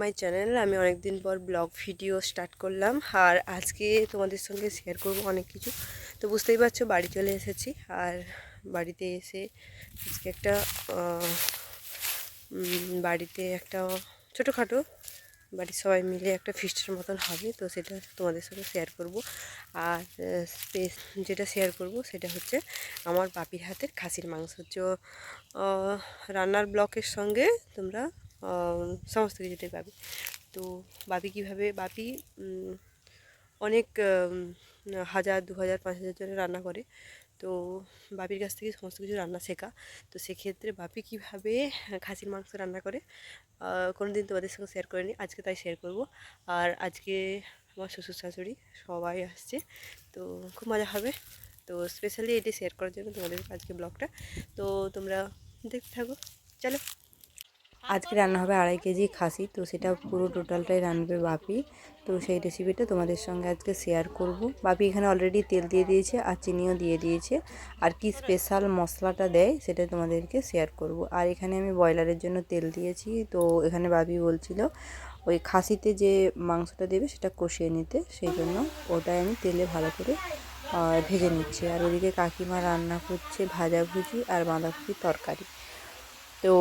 My channel আমি অনেক দিন পর ব্লগ ভিডিও স্টার্ট করলাম। আর আজকে তোমাদের সঙ্গে শেয়ার করব অনেক কিছু। তো বুঝতেই পারছ, বাড়ি চলে এসেছি। আর বাড়িতে এসে আজকে একটা বাড়িতে একটা ছোটোখাটো বাড়ির সবাই মিলে একটা ফিস্টের মতন হবে। তো সেটা তোমাদের সঙ্গে শেয়ার করব। আর স্পেস যেটা শেয়ার করব সেটা হচ্ছে আমার বাপির হাতের খাসির মাংস। রান্নার ব্লকের সঙ্গে তোমরা সমস্ত কিছুটাই পাবে। তো বাপি কীভাবে, বাপি অনেক হাজার, দু হাজার, পাঁচ হাজার জনের রান্না করে। তো বাপির কাছ থেকে সমস্ত কিছু রান্না শেখা। তো সেক্ষেত্রে বাপি কীভাবে খাসির মাংস রান্না করে কোনো দিন তোমাদের সঙ্গে শেয়ার করিনি, আজকে তাই শেয়ার করব। আর আজকে আমার শ্বশুর শাশুড়ি সবাই আসছে, তো খুব মজা হবে। তো স্পেশালি এটি শেয়ার করার জন্য তোমাদের আজকে ব্লগটা তো তোমরা দেখতে থাকো। চলো। আজকে রান্না হবে আড়াই কেজি খাসি, তো সেটা পুরো টোটালটাই রান্নবে বাপি। তো সেই রেসিপিটা তোমাদের সঙ্গে আজকে শেয়ার করব। বাপি এখানে অলরেডি তেল দিয়ে দিয়েছে আর চিনিও দিয়ে দিয়েছে। আর কি স্পেশাল মশলাটা দেয় সেটা তোমাদেরকে শেয়ার করব। আর এখানে আমি ব্রয়লারের জন্য তেল দিয়েছি, তো এখানে বাপি বলছিল ওই খাসিতে যে মাংসটা দেবে সেটা কষিয়ে নিতে, সেই জন্য ওটাই আমি তেলে ভালো করে ভেজে নিচ্ছি। আর ওদিকে কাকিমা রান্না করছে ভাজাভুজি আর বাঁধাকপির তরকারি। তো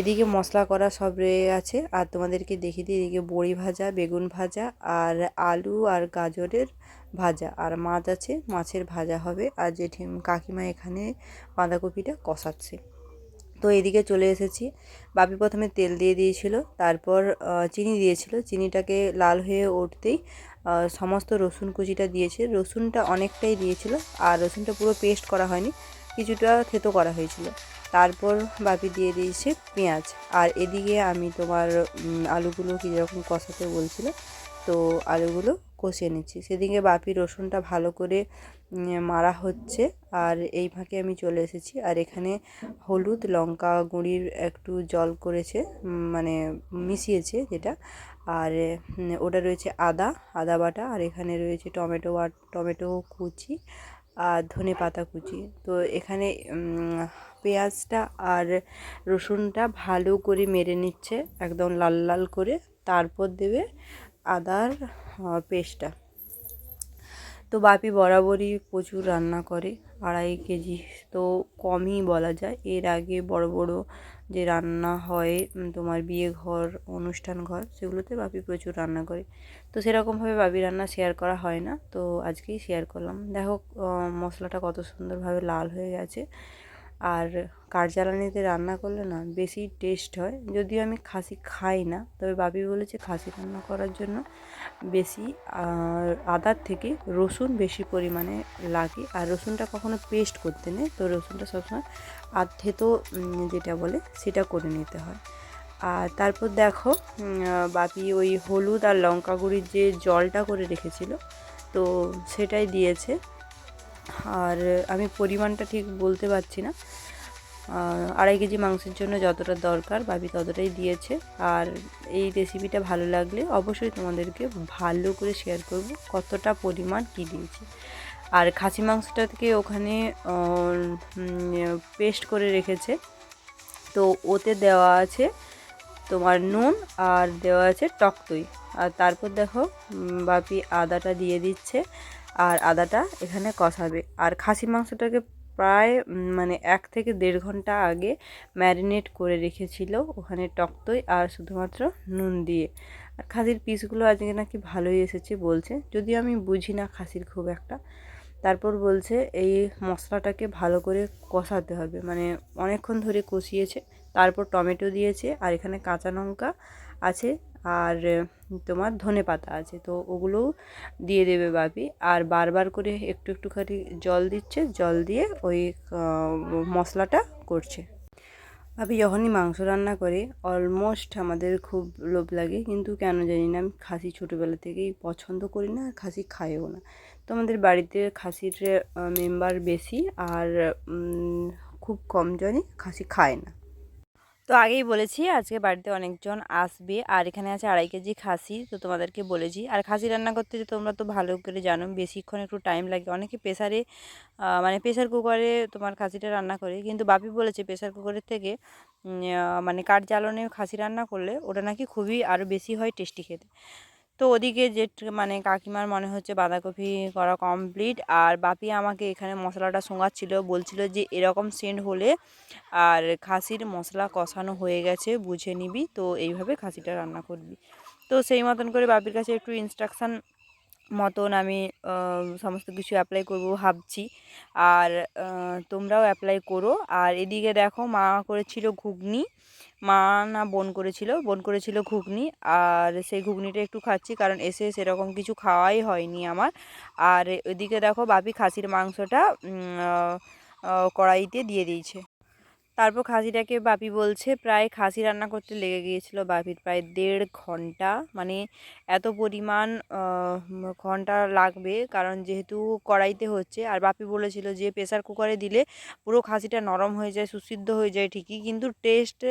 এদিকে মশলা করা সব রয়ে আছে আর তোমাদেরকে দেখিয়ে দিই, এদিকে বড়ি ভাজা, বেগুন ভাজা, আর আলু আর গাজরের ভাজা। আর মাছ আছে, মাছের ভাজা হবে। আর জেঠি, কাকিমা এখানে বাঁধাকপিটা কষাচ্ছে। তো এদিকে চলে এসেছি। বাপি প্রথমে তেল দিয়ে দিয়েছিল, তারপর চিনি দিয়েছিল। চিনিটাকে লাল হয়ে উঠতেই সমস্ত রসুন কুচিটা দিয়েছে। রসুনটা অনেকটাই দিয়েছিল, আর রসুনটা পুরো পেস্ট করা হয়নি, কিছুটা থেতো করা হয়েছিল। তারপর বাপি দিয়ে দিয়েছে পেঁয়াজ। আর এদিকে আমি তোমার আলুগুলো কী রকম কষাতে বলছিল, তো আলুগুলো কষিয়ে নিচ্ছি। সেদিকে বাপি রসুনটা ভালো করে মারা হচ্ছে। আর এই ফাঁকে আমি চলে এসেছি। আর এখানে হলুদ, লঙ্কা গুঁড়ির একটু জল করেছে মানে মিশিয়েছে যেটা। আর ওটা রয়েছে আদা আদা বাটা। আর এখানে রয়েছে টমেটো বাট টমেটো কুচি। আর ধনে পাতা কুচি। তো এখানে পেঁয়াজটা আর রসুনটা ভালো করে মেরে নিচ্ছে, একদম লাল লাল করে। তারপর দেবে আদার পেস্টটা। তো বাপি বরাবরই প্রচুর রান্না করে, আড়াই কেজি তো কমই বলা যায়। এর আগে বড় বড় যে রান্না হয় তোমার বিয়ে ঘর, অনুষ্ঠান ঘর, সেগুলোতে বাপি প্রচুর রান্না করে। তো সেরকমভাবে বাপি রান্না শেয়ার করা হয় না, তো আজকেই শেয়ার করলাম। দেখো মশলাটা কত সুন্দরভাবে লাল হয়ে গেছে। আর কাঠ জ্বালানিতে রান্না করলে না বেশি টেস্ট হয়? যদিও আমি খাসি খাই না তবে বাপি বলেছে খাসি রান্না করার জন্য বেশি আদার থেকে রসুন বেশি পরিমাণে লাগে। আর রসুনটা কখনো পেস্ট করতে নেই তো রসুনটা সবসময় আধ থেতো উম, যেটা বলে সেটা করে নিতে হয়। আর তারপর দেখো বাপি ওই হলুদ আর লঙ্কা গুঁড়ির যে জলটা করে রেখেছিল তো সেটাই দিয়েছে। আর আমি পরিমাণটা ঠিক বলতে পারছি না। আড়াই কেজি মাংসের জন্য যতটা দরকার বাবি ততটাই দিয়েছে। আর এই রেসিপিটা ভালো লাগলে অবশ্যই তোমাদেরকে ভালো করে শেয়ার করব কতটা পরিমাণ কী দিয়েছি। আর খাসি মাংসটাকে ওখানে পেস্ট করে রেখেছে। তো ওতে দেওয়া আছে তোমার নুন আর দেওয়া আছে টক দই। আর তারপর দেখো বাপি আদাটা দিয়ে দিচ্ছে। আর আদাটা এখানে কষাবে। আর খাসি মাংসটাকে প্রায় মানে এক থেকে দেড় ঘণ্টা আগে ম্যারিনেট করে রেখেছিল ওখানে টক দই আর শুধুমাত্র নুন দিয়ে। আর খাসির পিসগুলো আজকে নাকি ভালোই এসেছে বলছে। যদিও আমি বুঝি না খাসির খুব একটা। তারপর বলছে এই মশলাটাকে ভালো করে কষাতে হবে। মানে অনেকক্ষণ ধরে কষিয়েছে। তারপর টমেটো দিয়েছে আর এখানে কাঁচা লঙ্কা আছে। আর তোমার ধনে পাতা আছে, তো ওগুলোও দিয়ে দেবে বাপি আর বারবার করে একটু একটুখানি জল দিচ্ছে, জল দিয়ে ওই মশলাটা করছে। ভাবি যখনই মাংস রান্না করে, অলমোস্ট আমাদের খুব লোভ লাগে, কিন্তু কেন জানি না, আমি খাসি ছোটোবেলা থেকেই পছন্দ করি না, আর খাসি খাইও না। তো আমাদের বাড়িতে খাসির মেম্বার বেশি, আর খুব কম জনই খাসি খায় না। তো আগেই বলেছি, আজকে বাড়িতে অনেকজন আসবে। আর এখানে আছে আড়াই কেজি খাসি, তো তোমাদেরকে বলেছি আর খাসি রান্না করতে যে তোমরা তো ভালো করে জানো, বেশিক্ষণ একটু টাইম লাগে। অনেকে প্রেশারে মানে প্রেশার কুকারে তোমার খাসিটা রান্না করে। কিন্তু বাপি বলেছে প্রেশার কুকারের থেকে মানে কাঠ জ্বালনে খাসি রান্না করলে ওটা নাকি খুবই আরও বেশি হয় টেস্টি খেতে। তো ওদিকে যে মানে কাকিমার মনে হচ্ছে বাঁধাকপি করা কমপ্লিট আর বাপি আমাকে এখানে মশলাটা শোঙাচ্ছিল বলছিল যে এরকম সেন্ট হলে আর খাসির মশলা কষানো হয়ে গেছে, বুঝে নিবি, তো এইভাবে খাসিটা রান্না করবি। তো সেই মতন করে বাপির কাছে একটু ইনস্ট্রাকশান মতন আমি সমস্ত কিছু অ্যাপ্লাই করব ভাবছি। আর তোমরাও অ্যাপ্লাই করো। আর এদিকে দেখো মা করেছিল ঘুগনি মা না বোন করেছিল বোন করেছিল ঘুগনি। আর সেই ঘুগনিটা একটু খাচ্ছি কারণ এসে সেরকম কিছু খাওয়াই হয়নি আমার। আর ওদিকে দেখো বাপি খাসির মাংসটা কড়াইতে দিয়ে দিয়েছে। তারপর খাসিটাকে বাপি বলছে, প্রায় খাসি রান্না করতে লেগে গিয়েছিল বাপির প্রায় দেড় ঘণ্টা। মানে এত পরিমাণ ঘণ্টা লাগবে কারণ যেহেতু কড়াইতে হচ্ছে। আর বাপি বলেছিল যে, প্রেসার কুকারে দিলে পুরো খাসিটা নরম হয়ে যায়, সুসিদ্ধ হয়ে যায় ঠিকই, কিন্তু টেস্টে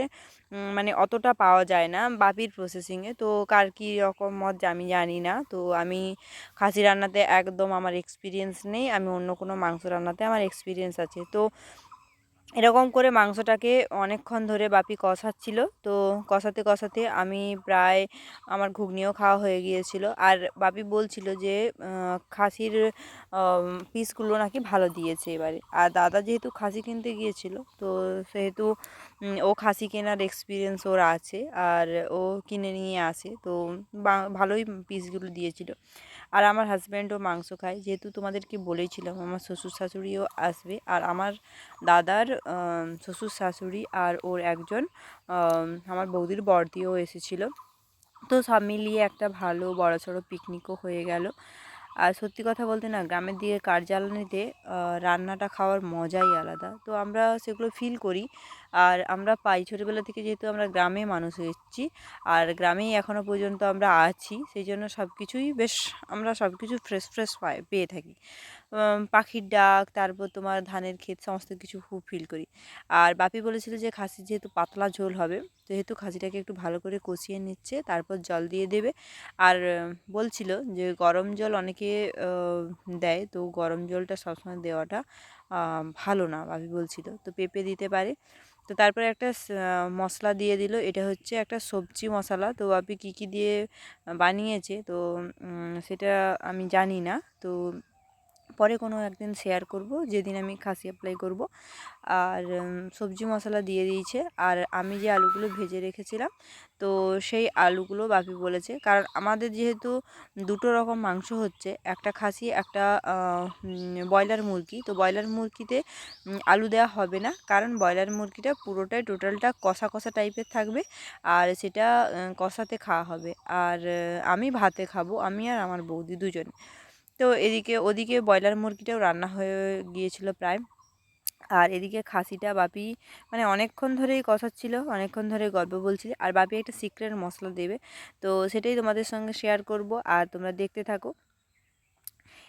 মানে অতটা পাওয়া যায় না বাপির প্রসেসিংয়ে তো কার কী রকম মত আমি জানি না। তো আমি খাসি রান্নাতে একদম আমার এক্সপিরিয়েন্স নেই, আমি অন্য কোনো মাংস রান্নাতে আমার এক্সপিরিয়েন্স আছে। তো এরকম করে মাংসটাকে অনেকক্ষণ ধরে বাপি কষাচ্ছিল। তো কষাতে কষাতে আমি প্রায় আমার ঘুগনিও খাওয়া হয়ে গিয়েছিল। আর বাপি বলছিল যে খাসির পিসগুলো নাকি ভালো দিয়েছে এবারে। আর দাদা যেহেতু খাসি কিনতে গিয়েছিল, তো সেহেতু ও খাসি কেনার এক্সপিরিয়েন্স ওর আছে। আর ও কিনে নিয়ে আসে। তো ভালোই পিসগুলো দিয়েছিল। আর আমার হাজব্যান্ডও মাংস খায়। যেহেতু তোমাদেরকে বলেছিলাম, আমার শ্বশুর শাশুড়িও আসবে। আর আমার দাদার শ্বশুর শাশুড়ি আর ওর একজন আমার বৌদির বড়দিও এসেছিল। তো সব মিলিয়ে একটা ভালো বড়সড় পিকনিকও হয়ে গেল। আর সত্যি কথা বলতে না, গ্রামের দিকে কাঠ জ্বালানিতে রান্নাটা খাওয়ার মজাই আলাদা। তো আমরা সেগুলো ফিল করি। আর আমরা পাই ছোটোবেলা থেকে যেহেতু আমরা গ্রামে মানুষ হয়ে এসেছি আর গ্রামেই এখনও পর্যন্ত আমরা আছি, সেই জন্য সব কিছুই বেশ আমরা সব কিছু ফ্রেশ ফ্রেশ পাই, পেয়ে থাকি। পাখির ডাক, তারপর তোমার ধানের ক্ষেত, সমস্ত কিছু খুব ফিল করি। আর বাপি বলেছিল যে খাসি যেহেতু পাতলা ঝোল হবে যেহেতু খাসিটাকে একটু ভালো করে কষিয়ে নিচ্ছে, তারপর জল দিয়ে দেবে। আর বলছিল যে গরম জল অনেকে দেয়, তো গরম জলটা সবসময় দেওয়াটা ভালো না ভাবি বলছিল। তো পেঁপে দিতে পারে। তো তারপরে একটা মশলা দিয়ে দিল। এটা হচ্ছে একটা সবজি মশলা। তো আপনি কী কী দিয়ে বানিয়েছে? তো সেটা আমি জানি না। তো পরে কোনো একদিন শেয়ার করব, যেদিন আমি খাসি অ্যাপ্লাই করব। আর সবজি মশলা দিয়ে দিয়েছে। আর আমি যে আলুগুলো ভেজে রেখেছিলাম, তো সেই আলুগুলো বাপি বলেছে। কারণ আমাদের যেহেতু দুটো রকম মাংস হচ্ছে, একটা খাসি, একটা ব্রয়লার মুরগি। তো ব্রয়লার মুরগিতে আলু দেওয়া হবে না। কারণ ব্রয়লার মুরগিটা পুরোটাই টোটালটা কষা কষা টাইপের থাকবে। আর সেটা কষাতে খাওয়া হবে। আর আমি ভাতে খাব, আমি আর আমার বৌদি দুজন। তো এদিকে, ওদিকে ব্রয়লার মুরগিটাও রান্না হয়ে গিয়েছিল প্রায়। আর এদিকে খাসিটা, বাপি মানে অনেকক্ষণ ধরেই কষাচ্ছিল অনেকক্ষণ ধরে গল্প বলছিল। আর বাপি একটা সিক্রেট মশলা দেবে, তো সেটাই তোমাদের সঙ্গে শেয়ার করব, আর তোমরা দেখতে থাকো।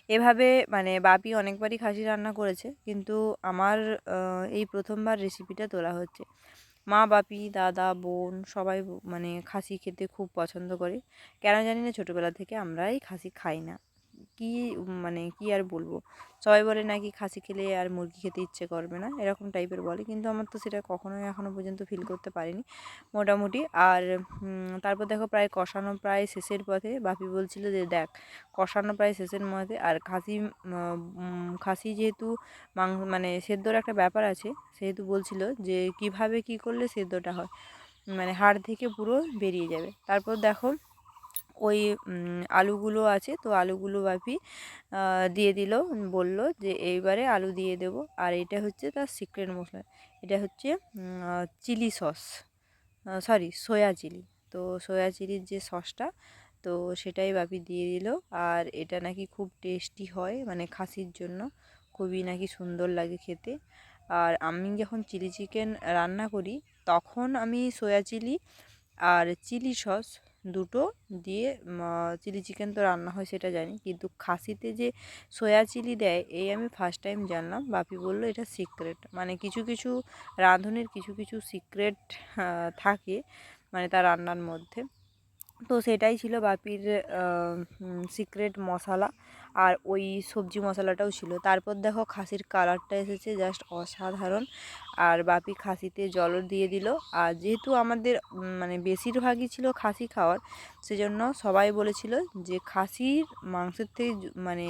এভাবে মানে বাপি অনেকবারই খাসি রান্না করেছে, কিন্তু আমার এই প্রথমবার রেসিপিটা তোলা হচ্ছে। মা, বাপি, দাদা, বোন সবাই মানে খাসি খেতে খুব পছন্দ করে। কেন জানি না ছোটোবেলা থেকে আমরাই খাসি খাই না। কি মানে কি আর বলব? সবাই বলে নাকি খাসি খেলে আর মুরগি খেতে ইচ্ছে করবে না, এরকম টাইপের বলে। কিন্তু আমার তো সেটা কখনোই এখনও পর্যন্ত ফিল করতে পারিনি, মোটামুটি। আর তারপর দেখো প্রায় কষানো প্রায় শেষের পথে বাপি বলছিল যে, দেখ, কষানো প্রায় শেষের মধ্যে। আর খাসি খাসি যেহেতু মাংস মানে সেদ্ধর একটা ব্যাপার আছে, সেহেতু বলছিল যে, কীভাবে কি করলে সেদ্ধটা হয়? মানে হাড় থেকে পুরো বেরিয়ে যাবে। তারপর দেখো ওই আলুগুলো আছে। তো আলুগুলো বাপি দিয়ে দিল, বলল যে এইবারে আলু দিয়ে দেবো। আর এটা হচ্ছে তার সিক্রেট মশলা। এটা হচ্ছে chilli sauce sorry soya chilli তো সয়া চিলির যে সসটা তো সেটাই বাপি দিয়ে দিল। আর এটা নাকি খুব টেস্টি হয় মানে খাসির জন্য। খুবই নাকি সুন্দর লাগে খেতে। আর আমি যখন চিলি চিকেন রান্না করি, তখন আমি সয়া চিলি আর চিলি সস দুটো দিয়ে চিলি চিকেন তো রান্না হয় সেটা জানি। কিন্তু খাসিতে যে সয়া চিলি দেয়, এই আমি ফার্স্ট টাইম জানলাম। বাপি বলল, এটা সিক্রেট মানে কিছু কিছু রাঁধুনির কিছু কিছু সিক্রেট থাকে মানে তার রান্নার মধ্যে। তো সেটাই ছিল বাপির সিক্রেট মশলা। আর ওই সবজি মশলাটাও ছিল। তারপর দেখো খাসির কালারটা এসেছে জাস্ট অসাধারণ। আর বাপি খাসিতে জলও দিয়ে দিল। আর যেহেতু আমাদের মানে বেশিরভাগই ছিল খাসি খাওয়ার, সেজন্য সবাই বলেছিল যে খাসির মাংসের থেকে মানে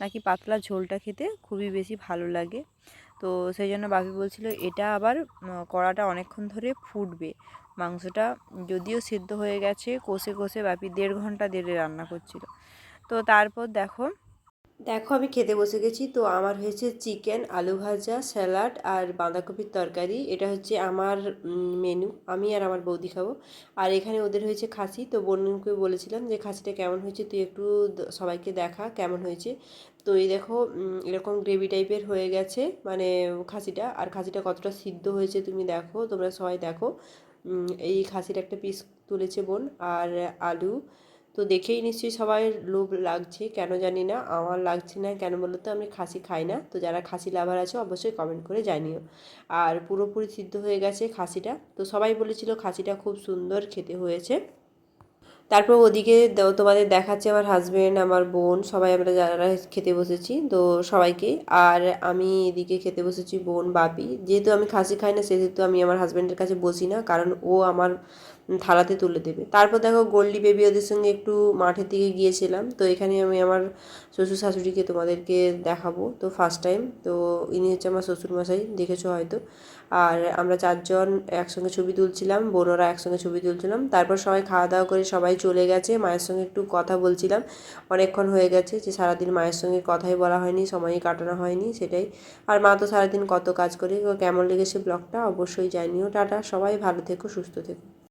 নাকি পাতলা ঝোলটা খেতে খুবই বেশি ভালো লাগে। তো সেই জন্য বাপি বলছিল এটা আবার কড়াটা অনেকক্ষণ ধরে ফুটবে। মাংসটা যদিও সিদ্ধ হয়ে গেছে, কষে কষে বাপি দেড় ঘণ্টা দেড়ে রান্না করছিল। তো তারপর দেখো। দেখো, আমি খেতে বসে গেছি। তো আমার হয়েছে চিকেন, আলু ভাজা, স্যালাড আর বাঁধাকপির তরকারি। এটা হচ্ছে আমার মেনু আমি আর আমার বৌদি খাব। আর এখানে ওদের হয়েছে খাসি। তো বোনকে বলেছিলাম যে, খাসিটা কেমন হয়েছে? তুই একটু সবাইকে দেখা কেমন হয়েছে? তো এই দেখো এরকম গ্রেভি টাইপের হয়ে গেছে মানে খাসিটা। আর খাসিটা কতটা সিদ্ধ হয়েছে তুমি দেখো, তোমরা সবাই দেখো। এই খাসির একটা পিস তুলেছে বোন। আর আলু তো দেখেই নিশ্চয়ই সবাই লোভ লাগছে, কেন জানি না, আমার লাগছে না, কেন বলো তো, আমি খাসি খাই না। তো যারা খাসি লাভার আছে, অবশ্যই কমেন্ট করে জানিও। আর পুরোপুরি সিদ্ধ হয়ে গেছে খাসিটা। তো সবাই বলেছিল খাসিটা খুব সুন্দর খেতে হয়েছে। তারপর ওদিকে তোমাদের দেখাচ্ছে আমার হাজবেন্ড আমার বোন, সবাই আমরা যারা খেতে বসেছি, তো সবাইকে। আর আমি এদিকে খেতে বসেছি বোন, বাপি। যেহেতু আমি খাসি খাই না, সেহেতু আমি আমার হাজব্যান্ডের কাছে বসি না, কারণ ও আমার থালাতে তুলে দেবে। তারপর দেখো গোল্ডি বেবি ওদের সঙ্গে একটু মাঠের দিকে গিয়েছিলাম। তো এখানে আমি আমার শ্বশুর শাশুড়িকে তোমাদেরকে দেখাবো। তো ফার্স্ট টাইম তো ইনি হচ্ছে আমার শ্বশুরমশাই, দেখেছ হয়তো। আর আমরা চারজন একসঙ্গে ছবি তুলছিলাম, বোনরা একসঙ্গে ছবি তুলছিলাম। তারপর সবাই খাওয়া দাওয়া করে সবাই চলে গেছে। মায়ের সঙ্গে একটু কথা বলছিলাম। অনেকক্ষণ হয়ে গেছে যে সারাদিন মায়ের সঙ্গে কথাই বলা হয়নি, সময়ই কাটানো হয়নি, সেটাই। আর মা তো সারাদিন কত কাজ করে, কেমন লেগেছে ব্লগটা অবশ্যই জানিও। টাটা, সবাই ভালো থেকো, সুস্থ থেকো।